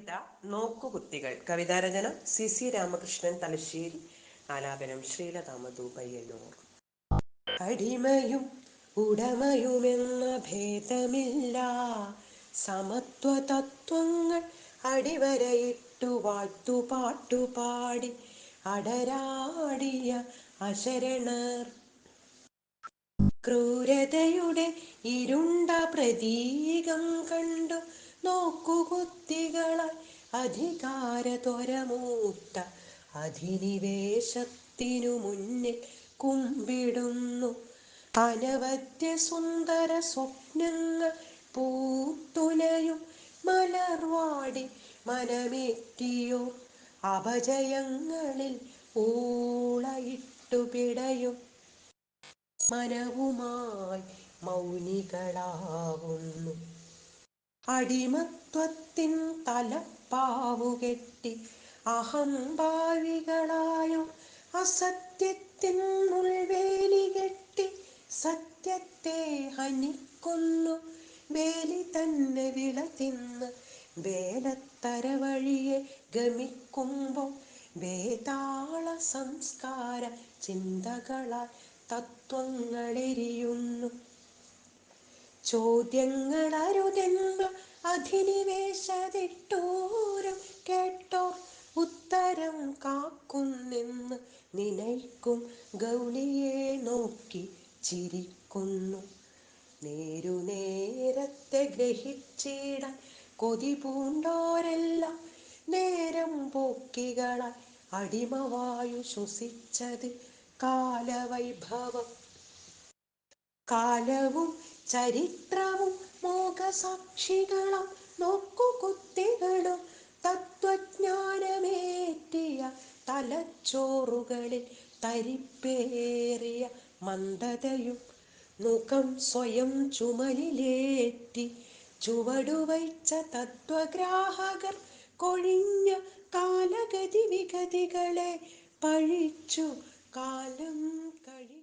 കവിത നോക്കുകുത്തികൾ കവിതാരചന C C Ramakrishnan Thalassery. ആലാപനം ശ്രീലതാമധു പയ്യന്നൂർ അടിമയും ഉടമയുമെന്ന ഭേദമില്ല. സമത്വ തത്വങ്ങൾ അടിവരയിട്ടു പാടി അടരാടിയ അശരണർ. ക്രൂരതയുടെ ഇരുണ്ട പ്രതീകം കണ്ടു നോക്കുകുത്തികളായി അധികാരത്വരമൂത്ത അധിനിവേശത്തിനു മുന്നിൽ കുമ്പിടുന്നു. അനവധ്യ സുന്ദര സ്വപ്നങ്ങൾ പൂത്തുലയും മലർവാടി മനമേറ്റിയോ അപജയങ്ങളിൽ ഊളയിട്ടു പിടയും മനവുമായി മൗനികളാവുന്നു അടിമത്വത്തിൻ തലപ്പാവുകെട്ടി അഹംഭാവികളായും അസത്യത്തിൻ മുൾവേലി കെട്ടി സത്യത്തെ ഹനിക്കുന്നു. വേലി തന്നെ വിള തിന്ന് വേലത്തര വഴിയെ ഗമിക്കുമ്പോൾ വേതാള സംസ്കാര ചിന്തകളാൽ തത്വങ്ങളെരിയുന്നു. ചോദ്യങ്ങൾ അരുതെന്ന അധിനിവേശതിട്ടൂരും കേട്ടോർ ഉത്തരം കാക്കുന്നെന്ന് നിനയ്ക്കും ഗൗളിയെ നോക്കി ചിരിക്കുന്നു. നേരുനേരത്തെ ഗ്രഹിച്ചിടാൻ കൊതി പൂണ്ടോരെല്ലാം നേരം പോക്കികളായി അടിമവായു ശ്വസിച്ചത് കാലവൈഭവം. കാലവും ചരിത്രവും മോഹസാക്ഷികളും. നോക്കുകുത്തികളും തത്വജ്ഞാനമേറ്റിയ തലച്ചോറുകളിൽ തരിപ്പേറിയ മന്ദതയും മുഖം സ്വയം ചുമലിലേറ്റി ചുവടുവയ്ച്ച തത്വഗ്രാഹകർ കൊഴിഞ്ഞ കാലഗതി വിഗതികളെ പഴിച്ചു കാലം കഴി